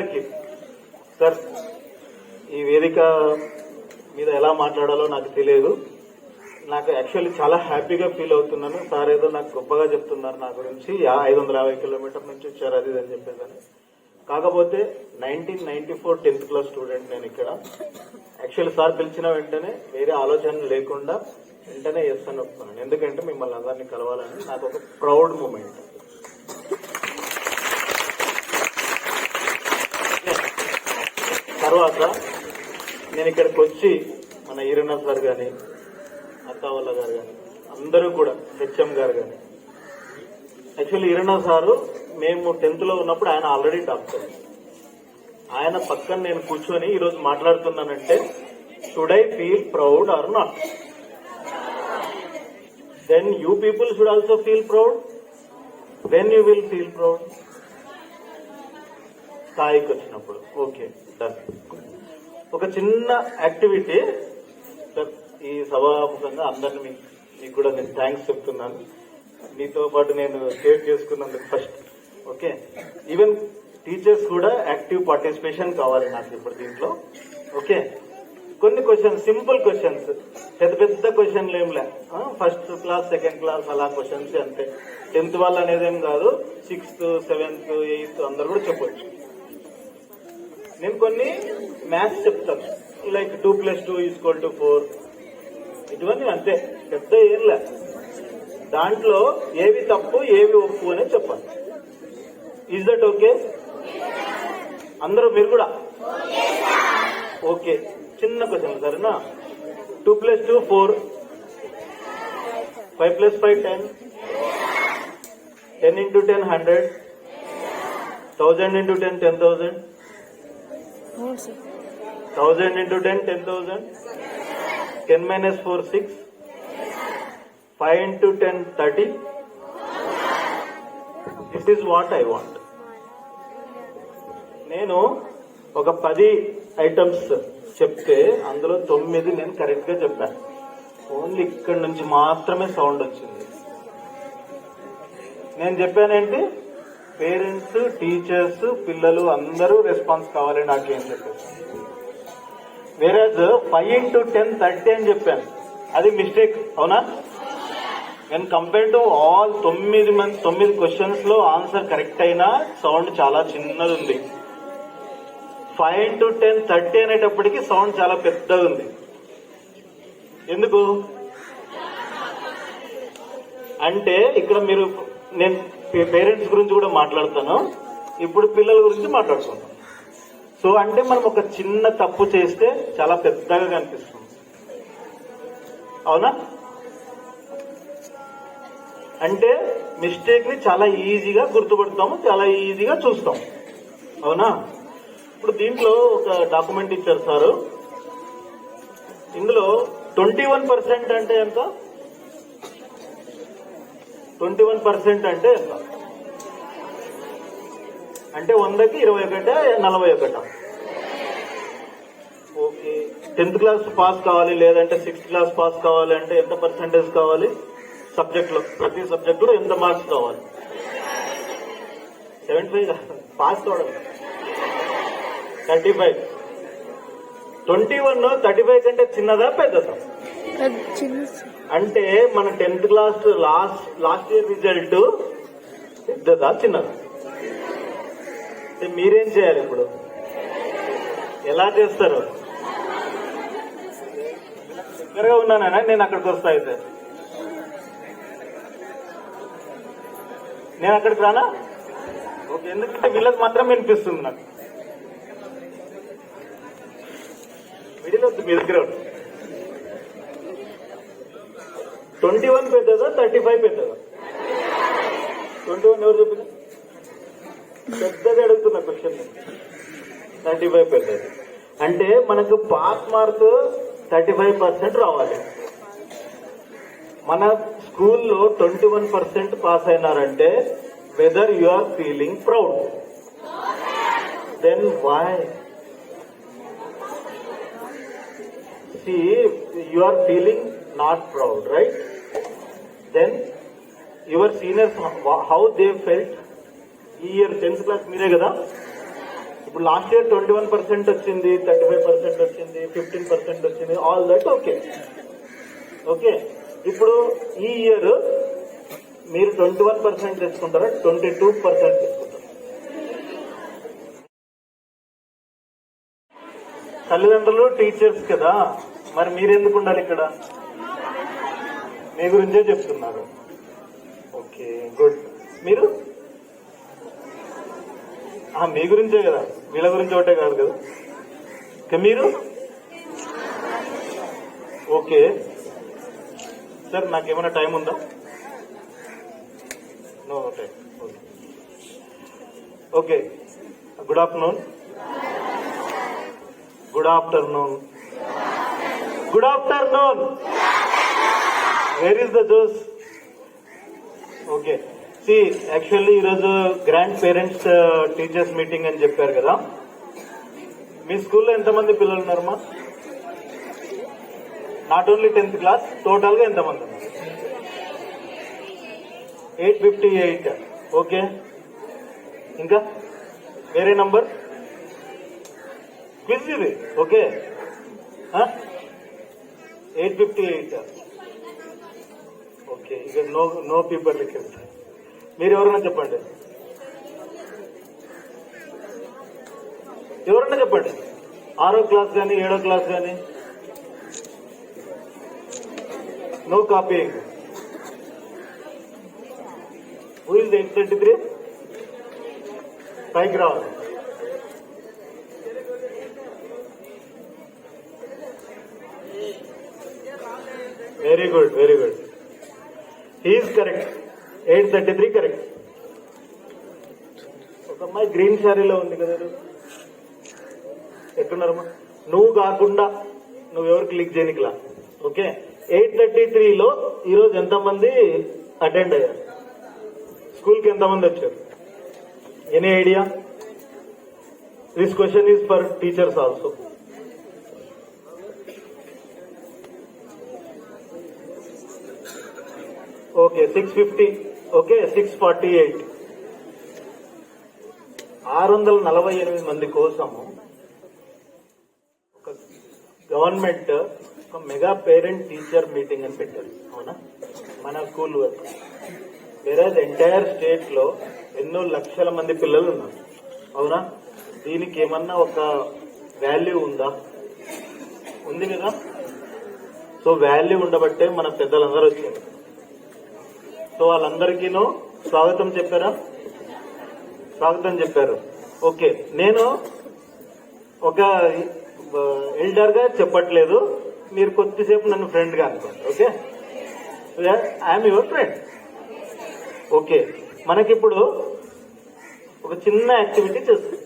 అందరికీ. సార్ ఈ వేదిక మీద ఎలా మాట్లాడాలో నాకు తెలియదు. నాకు యాక్చువల్లీ చాలా హ్యాపీగా ఫీల్ అవుతున్నాను. సార్ ఏదో నాకు గొప్పగా చెప్తున్నారు నా గురించి. ఐదు వందల యాభై కిలోమీటర్ నుంచి వచ్చారు అది ఇది అని చెప్పేసి కాకపోతే nineteen ninety four tenth class student నేను ఇక్కడ. యాక్చువల్లీ సార్ పిలిచిన వెంటనే వేరే ఆలోచన లేకుండా వెంటనే చేస్తాను ఒప్పుకున్నాను. ఎందుకంటే మిమ్మల్ని అందరినీ కలవాలని నాకు ఒక ప్రౌడ్ మూమెంట్ తర్వాత నేను ఇక్కడికి వచ్చి మన ఈరన్న సార్ కానీ అత్తావల్ల గారు కానీ అందరూ కూడా హెచ్ఎం గారు కానీ యాక్చువల్లీ ఈరన్న సారు మేము టెన్త్లో ఉన్నప్పుడు ఆయన ఆల్రెడీ డాక్టర్ ఆయన పక్కన నేను కూర్చొని ఈరోజు మాట్లాడుతున్నానంటే should I feel proud or not then you people should also feel proud when you will feel proud స్థాయికి వచ్చినప్పుడు. ఓకే ఒక చిన్న యాక్టివిటీ సార్ ఈ సభాముఖంగా అందరిని మీకు మీకు కూడా నేను థ్యాంక్స్ చెప్తున్నాను. మీతో పాటు నేను షేర్ చేసుకున్నందుకు ఫస్ట్ ఓకే? ఈవెన్ టీచర్స్ కూడా యాక్టివ్ పార్టిసిపేషన్ కావాలి నాకు ఇప్పుడు దీంట్లో ఓకే? కొన్ని క్వశ్చన్స్ సింపుల్ క్వశ్చన్స్ పెద్ద పెద్ద క్వశ్చన్లు ఏం లే. ఫస్ట్ క్లాస్ సెకండ్ క్లాస్ అలా క్వశ్చన్స్ అంతే. టెన్త్ వాళ్ళు అనేది ఏం కాదు సిక్స్త్ సెవెంత్ ఎయిత్ అందరు కూడా చెప్పొచ్చు. నేను కొన్ని మ్యాథ్స్ చెప్తాను. Like two plus two equal to four ఇటువంటి అంతే. పెద్ద ఏం లే. దాంట్లో ఏవి తప్పు ఏవి ఒప్పు అనేది చెప్పాలి. ఈజ్ దట్ ఓకే అందరూ మీరు కూడా? ఓకే చిన్న క్వశ్చన్ సరేనా? Two plus two four five plus five ten ten into ten hundred thousand into ten ten thousand thousand into ten ten thousand. Ten minus four six. Five into ten thirty. This is what I want నేను ఒక పది items చెప్తే అందులో తొమ్మిది నేను కరెక్ట్గా చెప్పాను only ఇక్కడ నుంచి మాత్రమే సౌండ్ వచ్చింది. నేను చెప్పానేంటి పేరెంట్స్ టీచర్స్ పిల్లలు అందరూ రెస్పాన్స్ కావాలి నాకేం చెప్పేసి average five into ten thirty అని చెప్పాను. అది మిస్టేక్ అవునా? వెన్ కంపేర్ టు ఆల్ తొమ్మిది మంది తొమ్మిది క్వశ్చన్స్లో ఆన్సర్ కరెక్ట్ అయినా సౌండ్ చాలా చిన్నది ఉంది. ఫైవ్ ఇంటూ టెన్ థర్టీ అనేటప్పటికి సౌండ్ చాలా పెద్దగా ఉంది. ఎందుకు? అంటే ఇక్కడ మీరు నేను పేరెంట్స్ గురించి కూడా మాట్లాడతాను. ఇప్పుడు పిల్లల గురించి మాట్లాడుకుంటాం సో అంటే మనం ఒక చిన్న తప్పు చేస్తే చాలా పెద్దగా కనిపిస్తుంది. అవునా? అంటే మిస్టేక్ని చాలా ఈజీగా గుర్తుపడతాము చాలా ఈజీగా చూస్తాం. అవునా? ఇప్పుడు దీంట్లో ఒక డాక్యుమెంట్ ఇచ్చారు సారు. ఇందులో ట్వంటీ వన్ పర్సెంట్ అంటే ఎంత? ట్వంటీ వన్ పర్సెంట్ అంటే ఎంత? అంటే వందకి ఇరవై ఒకట నలభై ఒకట? ఓకే. టెన్త్ క్లాస్ పాస్ కావాలి లేదంటే సిక్స్త్ క్లాస్ పాస్ కావాలి అంటే ఎంత పర్సెంటేజ్ కావాలి? సబ్జెక్ట్లో ప్రతి సబ్జెక్టులో ఎంత మార్క్స్ కావాలి? సెవెంటీ ఫైవ్ పాస్ కావడం thirty five. Twenty one thirty five కంటే చిన్నదా పెద్దదా? అంటే మన tenth class last last year result పెద్దదా చిన్నదా? మీరేం చేయాలి ఇప్పుడు? ఎలా చేస్తారు? దగ్గరగా ఉన్నానా నేను అక్కడికి వస్తా అయితే. నేను అక్కడికి రానా? ఓకే ఎందుకంటే వీళ్ళకి మాత్రం వినిపిస్తుంది నాకు. మిడిల్ వద్దు మీ దగ్గర ట్వంటీ వన్ పెద్దదా థర్టీ ఫైవ్ పెద్దదా ట్వంటీ వన్ ఎవరు చెప్పిన? పెద్దది అడుగుతున్నా క్వశ్చన్ థర్టీ ఫైవ్ పెద్దది అంటే మనకు pass mark thirty five percent రావాలి. మన స్కూల్లో twenty one percent pass అయినారంటే whether you are feeling proud then why see you are feeling not proud right then your seniors how they felt ఈ year tenth class మీరే కదా? ఇప్పుడు last year twenty one percent వచ్చింది thirty five percent వచ్చింది fifteen percent వచ్చింది all that okay okay ఇప్పుడు ఈ year మీరు ట్వంటీ వన్ పర్సెంట్ తెచ్చుకుంటారా? ట్వంటీ టూ పర్సెంట్ తెచ్చుకుంటారు? తల్లిదండ్రులు టీచర్స్ కదా? మరి మీరెందుకు ఉండాలి ఇక్కడ? మీ గురించే చెప్తున్నారు. Okay good. మీరు? మీ గురించే కదా. వీళ్ళ గురించి ఒకటే కాదు కదా. మీరు? ఓకే. సార్ నాకేమైనా టైం ఉందా? No time okay. Okay. Good afternoon. Good afternoon. Good afternoon. Where is the Jose okay see actually ఈరోజు గ్రాండ్ పేరెంట్స్ టీచర్స్ మీటింగ్ అని చెప్పారు కదా. మీ స్కూల్లో ఎంతమంది పిల్లలు ఉన్నారమ్మా నాట్ ఓన్లీ టెన్త్ క్లాస్ టోటల్గా ఎంతమంది ఉన్నారు? ఎయిట్ ఫిఫ్టీ ఎయిట్ ఓకే ఇంకా? వేరే నంబర్ క్విజ్ ఇది. Okay eight fifty eight okay ఇక నో నో పీపర్ రిక్వెస్ట్ మీరు ఎవరైనా చెప్పండి ఎవరన్నా చెప్పండి ఆరో క్లాస్ కానీ ఏడో క్లాస్ కానీ no copying who is eight thirty three పైకి రావాలి very good very good he is correct eight thirty three correct ఒక అమ్మాయి గ్రీన్ శారీలో ఉంది కదా ఈరోజు. ఎట్టున్నారమ్మా నువ్వు కాకుండా నువ్వు ఎవరికి లీక్ చేయనికిలా. ఓకే ఎయిట్ థర్టీ త్రీలో ఈరోజు ఎంతమంది అటెండ్ అయ్యారు? స్కూల్కి ఎంతమంది వచ్చారు? Any idea this question is for teachers also okay six fifty okay six forty eight ఆరు వందల నలభై ఎనిమిది మంది కోసము ఒక గవర్నమెంట్ ఒక మెగా పేరెంట్ టీచర్ మీటింగ్ అని పెట్టారు. అవునా? మన స్కూల్ వరకు. వేరే ఎంటైర్ స్టేట్లో ఎన్నో లక్షల మంది పిల్లలు ఉన్నారు అవునా? దీనికి ఏమన్నా ఒక వాల్యూ ఉందా? ఉంది కదా? సో వాల్యూ ఉండబట్టే మన పెద్దలందరూ వచ్చారు. సో వాళ్ళందరికీను స్వాగతం చెప్పారా? స్వాగతం చెప్పారు. ఓకే. నేను ఒక ఎల్డర్గా చెప్పట్లేదు. మీరు కొద్దిసేపు నన్ను ఫ్రెండ్గా అనుకోండి. Okay? I'm your friend okay. మనకిప్పుడు ఒక చిన్న యాక్టివిటీ చేస్తుంది